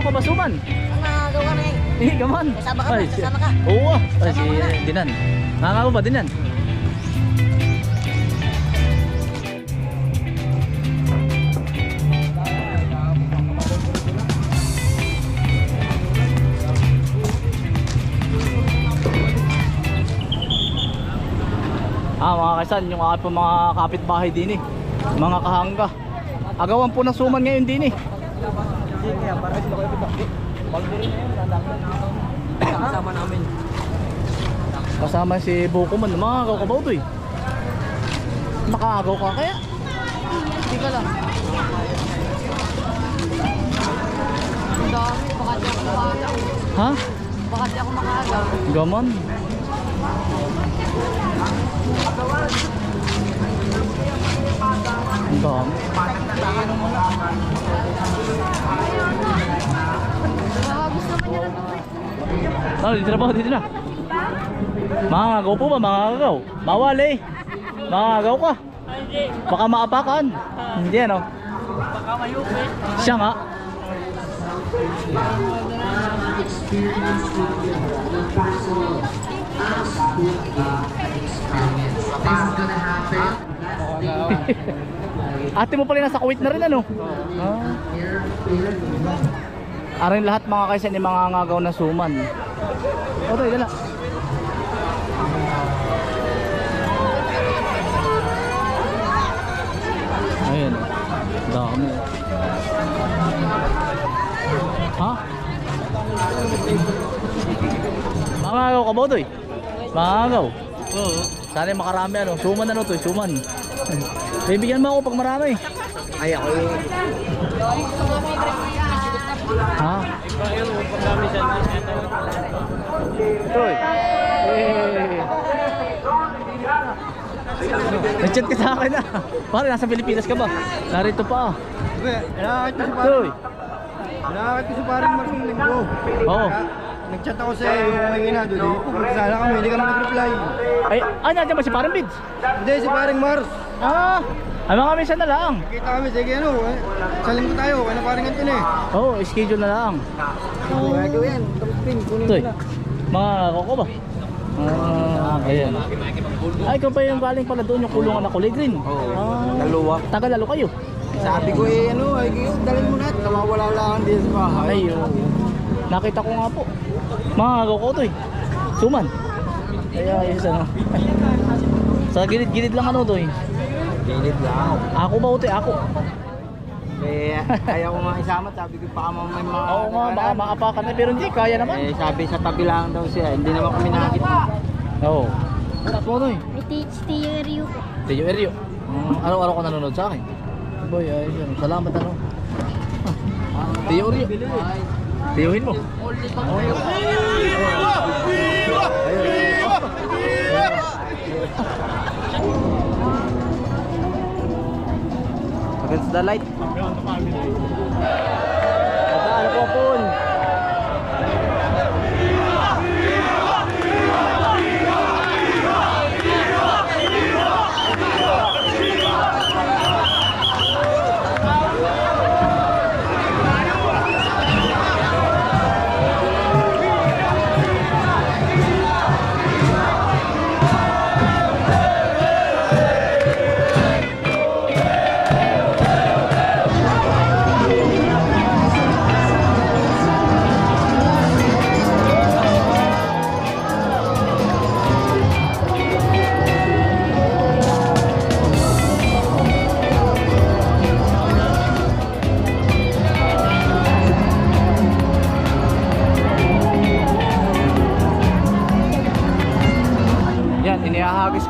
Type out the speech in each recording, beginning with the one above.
ka ba suman? Nangagaw ka na eh. Eh, gaman. Kasama ka ba? Kasama ka? Oo ah. Ay, si ka. Dinan. Nangako ba din yan? Ah, mga kaisan, yung aking mga kapitbahay din eh. Mga kahangga. Agawan po ng suman ngayon din eh. Kasama namin. Kasama si Bukuman, makagaw ka ba ito eh? Makagaw ka kaya? Hindi ka lang. Ang dami. Baka di ako makagaw. Ha? Baka di ako makagaw. Gaman. Ang lang. Ah, dito na ba? Dito na. Makagaw po ba? Makagaw. Bawal eh. Makagaw ka. Baka maapakan. Hindi ano. Baka mayupi. Siya nga. Ate mo pala nasa Kuwait na rin ano? Ah. Aring lahat mga kaysa ni mga ngagaw na suman. O tayo, dala. Ayun. Dami. Ha? Mangagaw ka ba ito eh? Mangagaw? Oo. Sana makarami ano. Suman ano to eh, suman. Bibigyan mo ako pag marami. Ay, ako eh. Ha? Eh. Eh. Nag-chat ka sa akin ah. Pare, nasa Pilipinas ka ba? Narito pa ah. Nakakit ko si eh. nakakit ko si parang Marcin Linggo. Oo. Nag-chat ako sa iyo, may ginado di. Pupunta sana kami, hindi ka naman nag-reply. Ay, ah, nandiyan ba si Parang Bids? Hindi, si parang Mars. Ah, ay mga minsan na lang. Kita kami, sige ano, eh, sa linggo tayo, kaya na parang ganito na eh. Oo, oh, schedule na lang. Kaya ko yan, tapos pin, kunin Ito eh. Mga koko ba? Ah, ayan. Ay, ikaw pa yung galing pala doon yung kulungan na kulay green. Oo, Ah, dalawa. tagal lalo kayo. Sabi ko eh, ano, ay kayo, dalhin mo na, nawawala lang din sa bahay. Ayun. Nakita ko nga po. Mga koko to eh. Suman. Kaya ayos ano. Sa gilid-gilid lang ano to eh. Pilit lang. Ako ba eh? Ako. Eh, ayaw ko nga isama, sabi ko baka may mga... Oo nga, baka makapakan na pero hindi, kaya naman. Eh, sabi sa tabi lang daw siya, hindi naman kami nakakita. Oo. Ako to eh. May theory ko. Tiyo Erio. Mm, araw-araw ko nanonood sa akin. Boy, ayos yan. Salamat ano. Tiyo Erio. Tiyuhin mo. Against the light. Ano po po?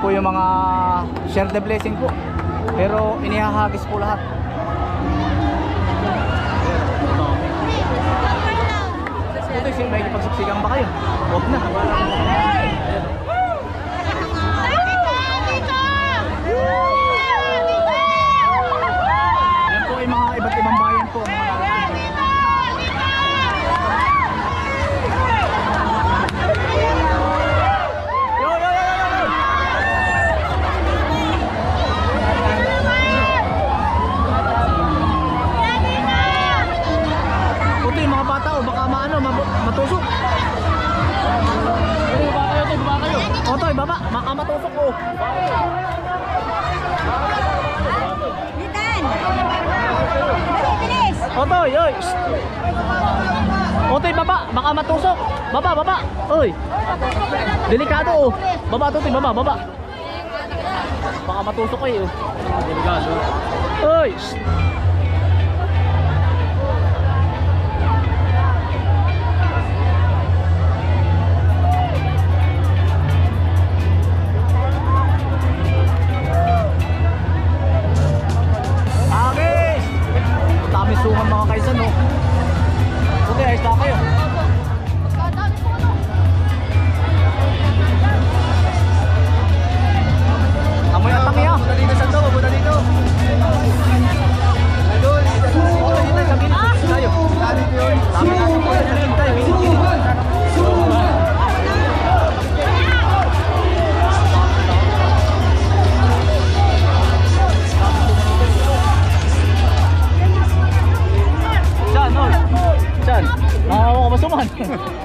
Po yung mga share the blessing po. Pero inihahagis po lahat. Ito yung may pagsiksikan ba kayo? Huwag na. to. Delikado oh. Baba to, ting, baba, baba. Baka matusok ko eh. Oh. Delikado. Oy! Shh. Okay.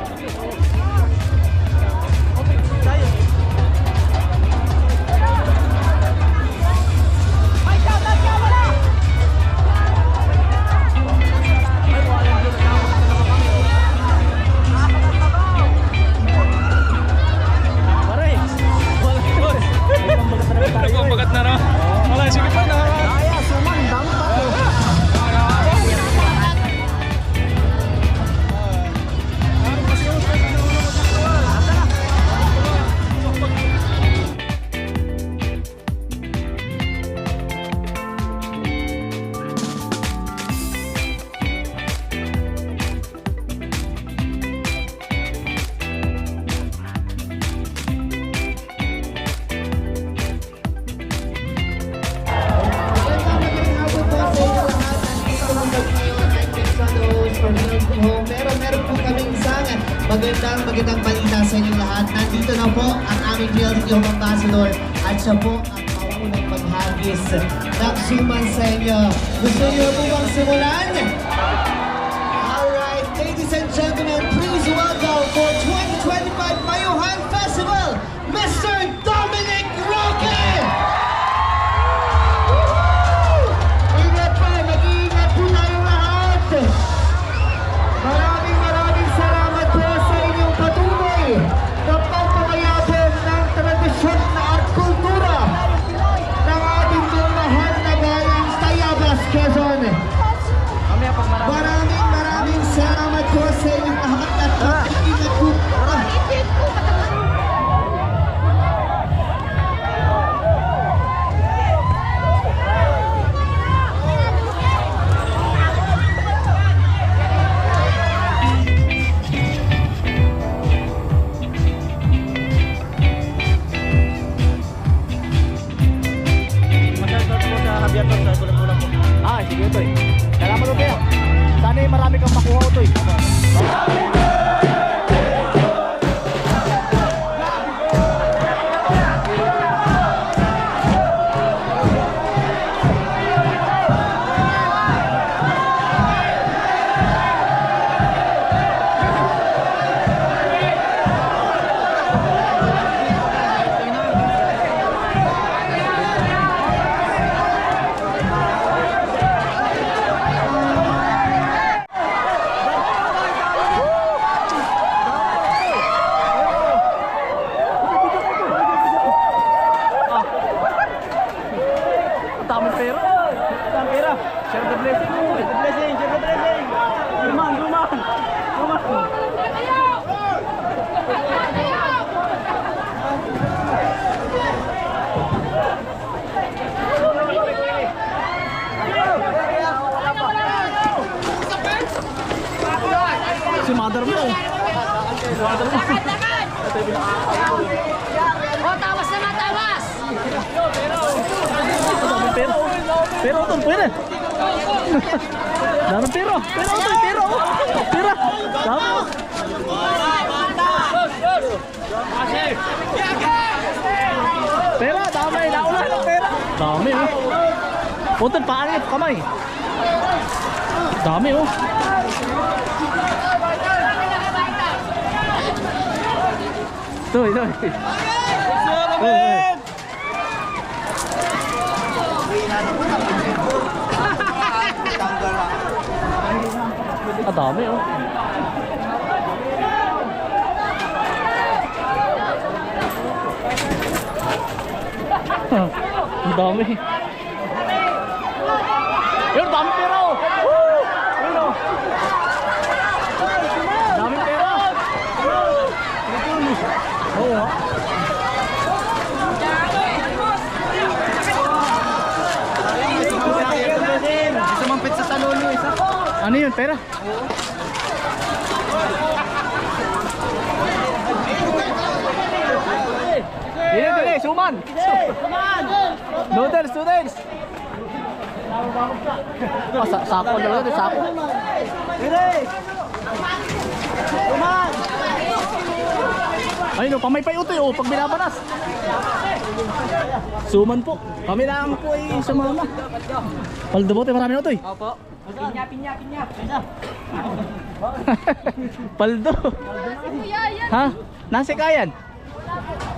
siya po ang kaunang maghagis ng Shiman sa inyo. Gusto niyo po bang simulan? Pero utol, pwede. Dami pero. Pero utol, pero. Pera. Dami. Pera, dami. Naulan ng pera. Dami, oh. Utol, paan yung kamay. Dami, oh. Tuloy, tuloy. Hey, hey. Ang dami. Yun, dami pera oh. Woo! Yun oh. Dami pera. Oo. ah. Sumampit sa talon yung isa. Ano yun, pera? Dili, dili, suman! Suman! Noodles, noodles! Ah, sa sako na lang, sako. Ayun o, pamaypay utoy o, pag binabanas. Suman po. Kami lang po ay sumama. Paldo bote, marami utoy. Opo. Pinya, pinya, pinya. Paldo. Ha? Nasa kayan?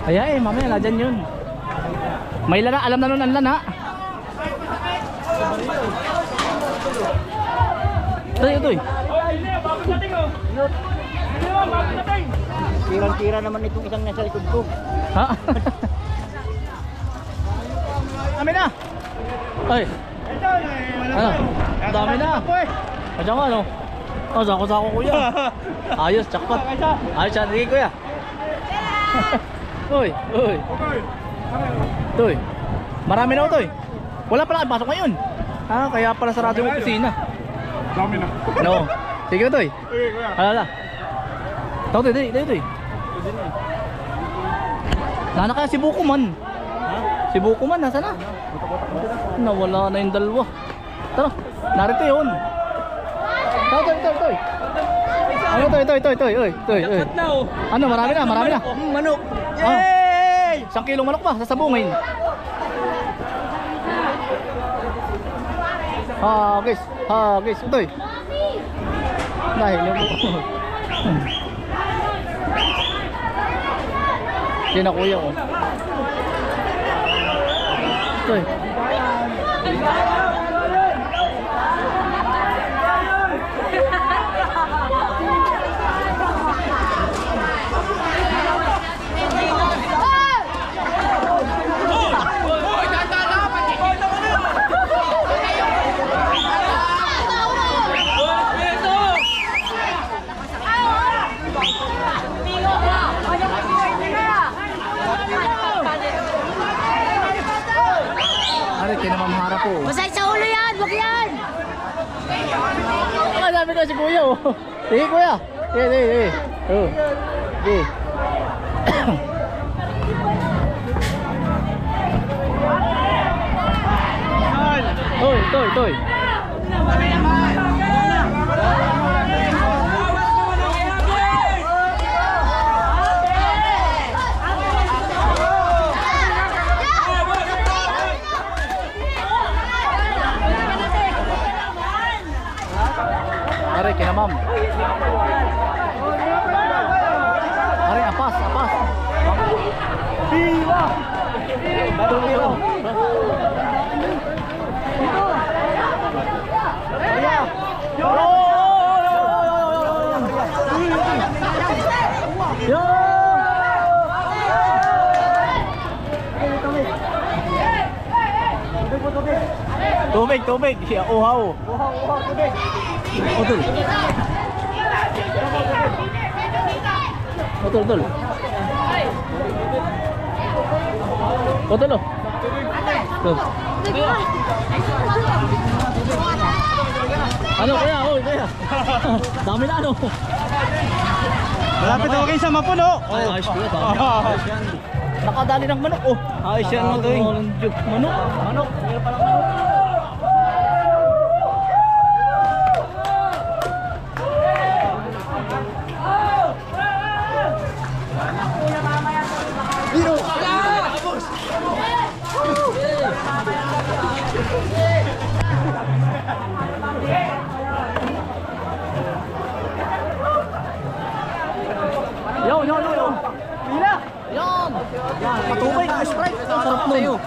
Kaya eh, mamaya na dyan yun. May lana, alam na nun ang lana. Ito, ito eh. Tirang-tira naman itong isang nasa likod ko. Ha? Dami na! Ay! Ano? Dami na! Kaya nga ano? Oh, sako-sako kuya. Ayos, jackpot. Ayos yan, sige kuya. uy, uy. Uy. Marami na ito eh. Wala pala, pasok ngayon. Ah, kaya pala sarado yung opisina. Dami na. No. Sige ito eh. Eh, kuya. Alala. Tao to, dito, dito eh. Nana kaya si Bukuman. Si Bukuman, nasa na? Nawala na yung dalawa. Tara, narito yun. Tao, toy, toy, toy. Ano toy, toy, toy, toy, oy, toy, oy. Ano, marami na, marami na. Manok! Yay! Isang kilong manok pa, sasabungin. Hagis, hagis, utoy. Dahil yung... Yan na kuya ko. Utoy. Ari, kinamamhara po. Masay sa ulo yan, wag yan. Ah, sabi ko si kuya oh. Sige kuya. Sige, sige, sige. Oh. Sige. Toy, toy, toy. Kinamam. Are, apas, apas. Biwa! Batong biro. Yo! Tubig, tubig. Ya, uhaw. Uhaw, uhaw, tubig. Otul. Otul, otul. Otul, oh. Tuh. Ano kaya? Oy, kaya. Dami na ano. Malapit ako kayo sa mapuno. Ay, ayos ko. Ayos yan. Nakadali ng manok, oh. Ayos yan. Manok. Manok. Meron palang manok. Patubay, Sprite. Ang sarap nun.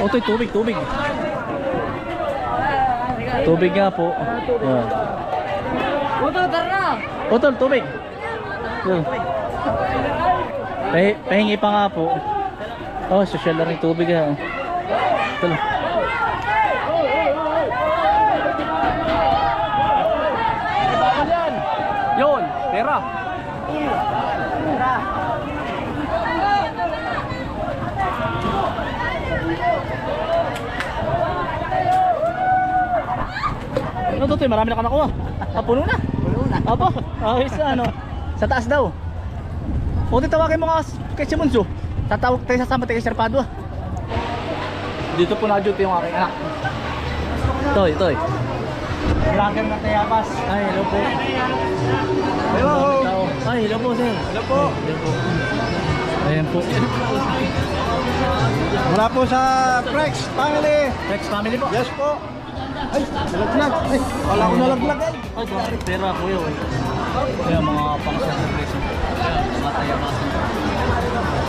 Otoy, tubig, tubig. Tubig nga po. Yan. Uto, tara na! Otol, tubig. Pahi, pahingi pa nga po. Oh, social na rin tubig ha. Yun, pera. Ano to? Marami na ka nakuha. Ah, puno na. Puno na. Apo, ayos na ano. Sa taas daw. O tawagin mo nga kay si Munso. Tatawag tayo sasama tayo kay Sir Padua. Dito po na-duty yung aking anak. Toy, toy. Vlogger na Tayabas. Ay, hello po. Hello. Ay, hello po, sir. Hello po. Hello po. Ayan po. Mula po sa Prex family. Rex family po. Yes po. Ay, nalaglag. Ay, wala ko nalaglag eh. Ay, grabe. Pera po yun. Kaya mga po. Kaya mga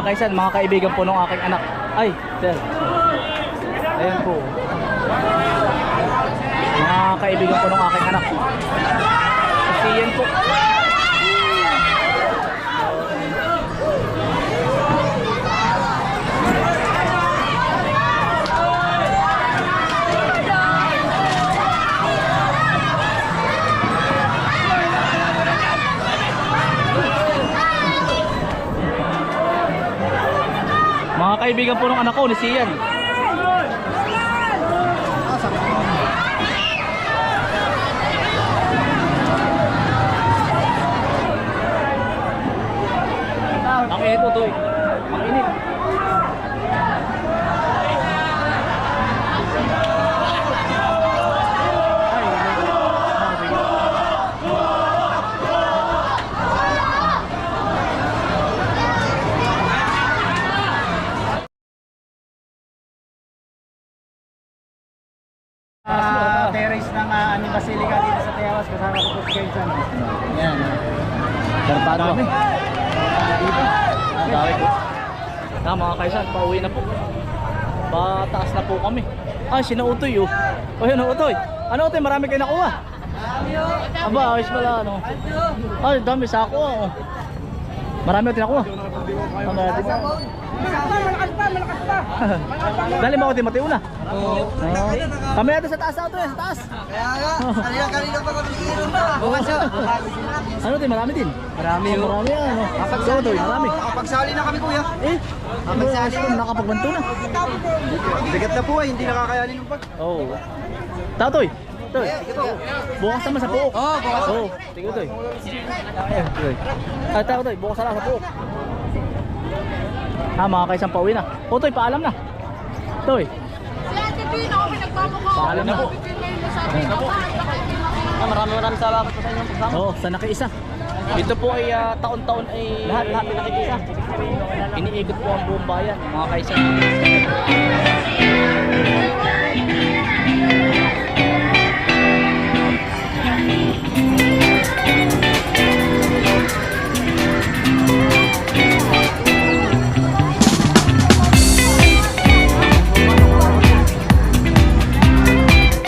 mga kaisan, mga kaibigan po ng aking anak. Ay, sir. Ayan po. Mga kaibigan po ng aking anak. Kasi yan po. kaibigan po ng anak ko ni Sian. Ang ito to eh. Ah, mga kaisan, pauwi na po. Pataas na po kami. Ah, sina Utoy oh. O yun, Utoy. Ano Utoy, marami kayo nakuha? Aba, ayos pala ano. Ay, dami sako oh. Marami ko tinakuha. Ang marami pa. Malakas pa, malakas pa. Dali mo ako di Mateo na. Oo. Kami natin sa taas ako sa taas. Kaya nga, kanina kanina pa kami iinom na. Bukas siya. Ano din, marami din. Marami oh. Marami yan. Ano. Kapag sa Utoy, marami. Nakapagsali na kami kuya. Eh, Kapagsali. nakapagbanto na. Bigat na po eh, hindi nakakayanin yung pag. Oo. Oh. Tatoy. Toy. Bukas naman sa puok. Oo, bukas. Oo. Sige, Toy. Ay, tao, Toy. Bukas na lang sa puok. Ha, mga kaisang pauwi na. O, Toy, paalam na. Toy. Si Ate Pino, kami nagpapakaw. Paalam na po. Ah, marami marami salamat po sa inyong pagsama. Oo, sa nakiisa. Dito po ay ah, taon-taon ay lahat-lahat na nakikisa. Iniikot po ang buong bayan, mga kaisang.